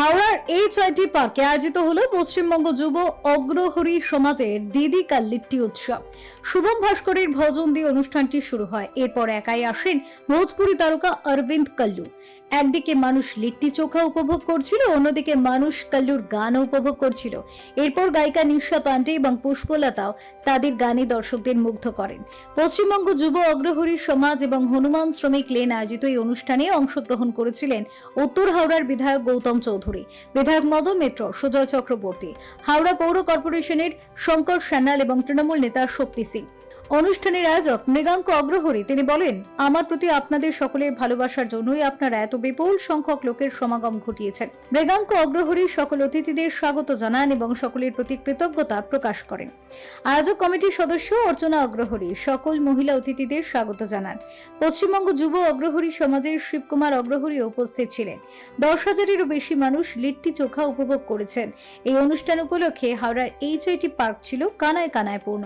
হাওড়ার এই ছয়টি পার্কে আয়োজিত হলো পশ্চিমবঙ্গ যুব অগ্রহরী সমাজের দিদি কাল্লিট্টি উৎসব। শুভম ভাস্করের ভজন দিয়ে অনুষ্ঠানটি শুরু হয়। এরপর একাই আসেন ভোজপুরি তারকা অরবিন্দ কাল্লু। একদিকে মানুষ লিট্টি চোখা উপভোগ করছিল, অন্যদিকে মানুষ কাল্লুর গান উপভোগ করছিল। এরপর গায়িকা নিশা পান্ডে এবং পুষ্পলতাও তাদের গানে দর্শকদের মুগ্ধ করেন। পশ্চিমবঙ্গ যুব অগ্রহরী সমাজ এবং হনুমান শ্রমিক লেন আয়োজিত এই অনুষ্ঠানে অংশগ্রহণ করেছিলেন উত্তর হাওড়ার বিধায়ক গৌতম চৌধুরী, বিধায়ক মদন মিত্র সুজয় চক্রবর্তী, হাওড়া পৌর কর্পোরেশনের শঙ্কর সান্যাল এবং তৃণমূল নেতা শক্তি সিং। অনুষ্ঠানের আয়োজক মৃগাঙ্ক অগ্রহরী, তিনি বলেন, আমার প্রতি আপনাদের সকলের ভালোবাসার জন্যই আপনারা এত বিপুল সংখ্যক লোকের সমাগম ঘটিয়েছেন মৃগাঙ্ক অগ্রহরী সকল অতিথিদের স্বাগত জানান এবং সকলের প্রতি কৃতজ্ঞতা প্রকাশ করেন। আয়োজক কমিটির সদস্য অর্চনা অগ্রহরী, সকল মহিলা অতিথিদের স্বাগত জানান। পশ্চিমবঙ্গ যুব অগ্রহরী সমাজের শিবকুমার অগ্রহরী উপস্থিত ছিলেন। দশ হাজারেরও বেশি মানুষ লিট্টি চোখা উপভোগ করেছেন। এই অনুষ্ঠান উপলক্ষে হাওড়ার এইচআইটি পার্ক ছিল কানায় কানায় পূর্ণ।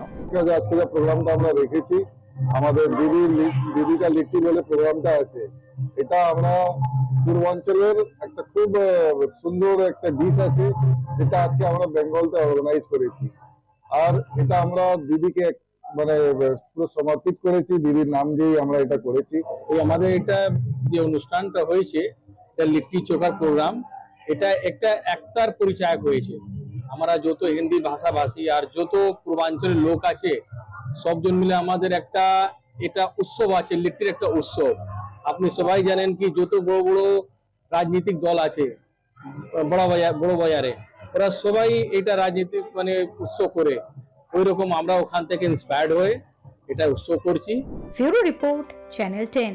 আমরা রেখেছি। আমাদের দিদি লি- দিদিকা লিট্টি বলে প্রোগ্রামটা আছে। এটা আমরা পূর্বাঞ্চলের একটা খুব সুন্দর একটা ডিশ আছে। যেটা আজকে আমরা বেঙ্গলতে অর্গানাইজ করেছি। আর এটা আমরা দিদিকে মানে পুরো সমর্পিত করেছি। দিদির নাম দিয়েই আমরা এটা করেছি। ওই আমাদের এটা যে অনুষ্ঠানটা হয়েছে, এটা লিট্টি চোখার প্রোগ্রাম এটা একটা একতার পরিচয় হয়েছে। আমরা যত হিন্দি ভাষাভাষী আর যত পূর্বাঞ্চলের লোক আছে সবজন মিলে আমাদের একটা, এটা উৎসব আছে, লিট্টির একটা উৎসব। আপনি সবাই জানেন কি, যত বড় বড় রাজনৈতিক দল আছে, বড় বাজার, বড় বাজারে, ওরা সবাই এটা রাজনীতিক মানে উৎসব করে। ওই রকম আমরা ওখান থেকে ইন্সপায়ার্ড হয়ে এটা উৎসব করছি। Bureau report, channel ten.